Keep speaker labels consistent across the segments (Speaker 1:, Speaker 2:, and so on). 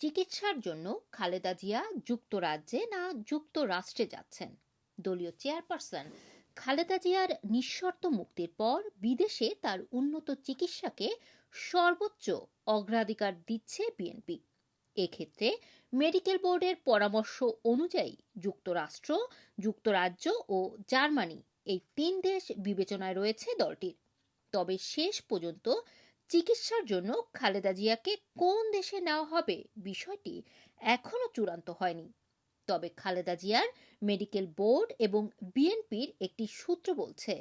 Speaker 1: চিকিৎসার জন্য খালেদা জিয়া যুক্তরাজ্যে না যুক্তরাষ্ট্রে যাচ্ছেন। দলীয় চেয়ারপারসন খালেদা জিয়ার নিঃশর্ত মুক্তির পর বিদেশে তার উন্নত চিকিৎসাকে সর্বোচ্চ অগ্রাধিকার দিচ্ছে বিএনপি। এক্ষেত্রে মেডিকেল বোর্ডের পরামর্শ অনুযায়ী যুক্তরাষ্ট্র, যুক্তরাজ্য ও জার্মানি এই তিন দেশ বিবেচনায় রয়েছে দলটির। তবে শেষ পর্যন্ত চিকিৎসার জন্য খালেদা জিয়াকে কোন দেশে নেওয়া হবে বিষয়টি এখনও চূড়ান্ত হয়নি। তবে খালেদা জিয়ার মেডিকেল বোর্ড এবং বিএনপির একটি সূত্র বলছে,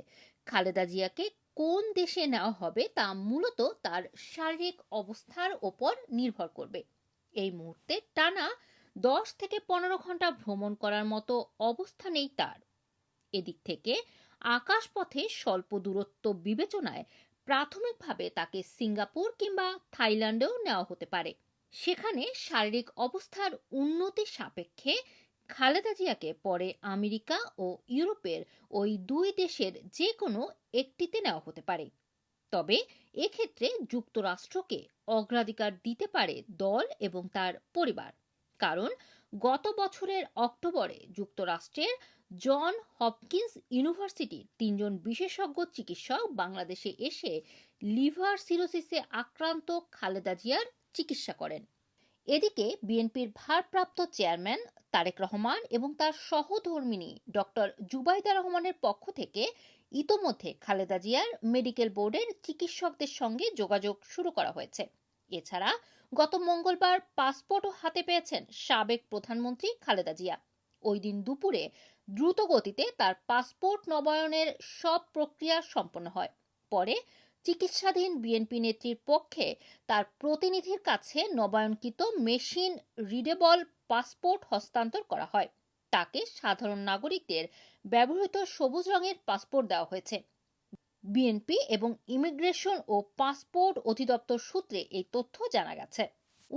Speaker 1: খালেদা জিয়াকে কোন দেশে নেওয়া হবে তা মূলত তার শারীরিক অবস্থার ওপর নির্ভর করবে। এই মুহূর্তে টানা দশ থেকে পনেরো ঘণ্টা ভ্রমণ করার মতো অবস্থা নেই তার। এদিক থেকে আকাশপথে স্বল্প দূরত্ব বিবেচনায় প্রাথমিকভাবে তাকে সিঙ্গাপুর কিংবা থাইল্যান্ডেও নেওয়া হতে পারে। সেখানে শারীরিক অবস্থার উন্নতির সাপেক্ষে খালেদা জিয়াকে পরে আমেরিকা ও ইউরোপের ওই দুই দেশের যে কোনো একটিতে নেওয়া হতে পারে। তবে এক্ষেত্রে যুক্তরাষ্ট্রকে অগ্রাধিকার দিতে পারে দল এবং তার পরিবার। কারণ গত বছরের অক্টোবরে যুক্তরাষ্ট্রের জন হপকিন্স ইউনিভার্সিটির তিনজন বিশেষজ্ঞ চিকিৎসক বাংলাদেশে এসে লিভার সিরোসিসে আক্রান্ত খালেদা জিয়ার চিকিৎসা করেন। এদিকে বিএনপির ভারপ্রাপ্ত চেয়ারম্যান তারেক রহমান এবং তার সহধর্মিনী ডক্টর জুবাইদা রহমানের পক্ষ থেকে ইতোমধ্যে খালেদা জিয়ার মেডিকেল বোর্ডের চিকিৎসকদের সঙ্গে যোগাযোগ শুরু করা হয়েছে। এছাড়া গত মঙ্গলবার পাসপোর্টও হাতে পেয়েছেন সাবেক প্রধানমন্ত্রী খালেদা জিয়া। ওই দিন দুপুরে দ্রুত গতিতে তার পাসপোর্ট নবায়নের সব প্রক্রিয়া সম্পন্ন হয়। পরে চিকিৎসাধীন বিএনপি নেত্রীর পক্ষে তার প্রতিনিধির কাছে নবায়নকৃত মেশিন রিডেবল পাসপোর্ট হস্তান্তর করা হয়। তাকে সাধারণ নাগরিকদের ব্যবহৃত সবুজ রঙের পাসপোর্ট দেওয়া হয়েছে। বিএনপি এবং ইমিগ্রেশন ও পাসপোর্ট অধিদপ্তর সূত্রে এই তথ্য জানা গেছে।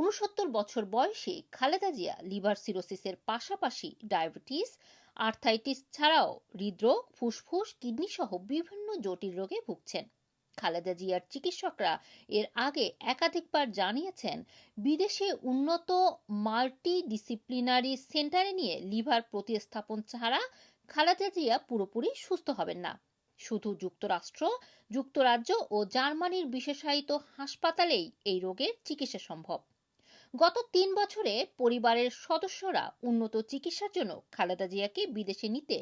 Speaker 1: উনসত্তর বছর বয়সে খালেদা জিয়া লিভার সিরোসিসের পাশাপাশি ডায়াবেটিস, আর্থাইটিস ছাড়াও হৃদরোগ, ফুসফুস কিডনি সহ বিভিন্ন জটিল রোগে ভুগছেন। খালেদা জিয়ার চিকিৎসকরা এর আগে একাধিকবার জানিয়েছেন, বিদেশে উন্নত মাল্টি ডিসিপ্লিনারি সেন্টারে নিয়ে লিভার প্রতিস্থাপন ছাড়া খালেদা জিয়া পুরোপুরি সুস্থ হবেন না। শুধু যুক্তরাষ্ট্র, যুক্তরাজ্য ও জার্মানির বিশেষায়িত হাসপাতালেই এই রোগের চিকিৎসা সম্ভব। গত তিন বছরে পরিবারের সদস্যরা উন্নত চিকিৎসার জন্য খালেদা জিয়াকে বিদেশে নিতে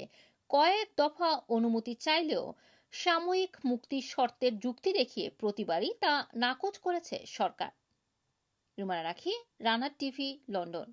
Speaker 1: কয়েক দফা অনুমতি চাইলেও সাময়িক মুক্তি শর্তের যুক্তি দেখিয়ে প্রতিবারই তা নাকচ করেছে সরকার। রুমানা রাখি, রানার টিভি, লন্ডন।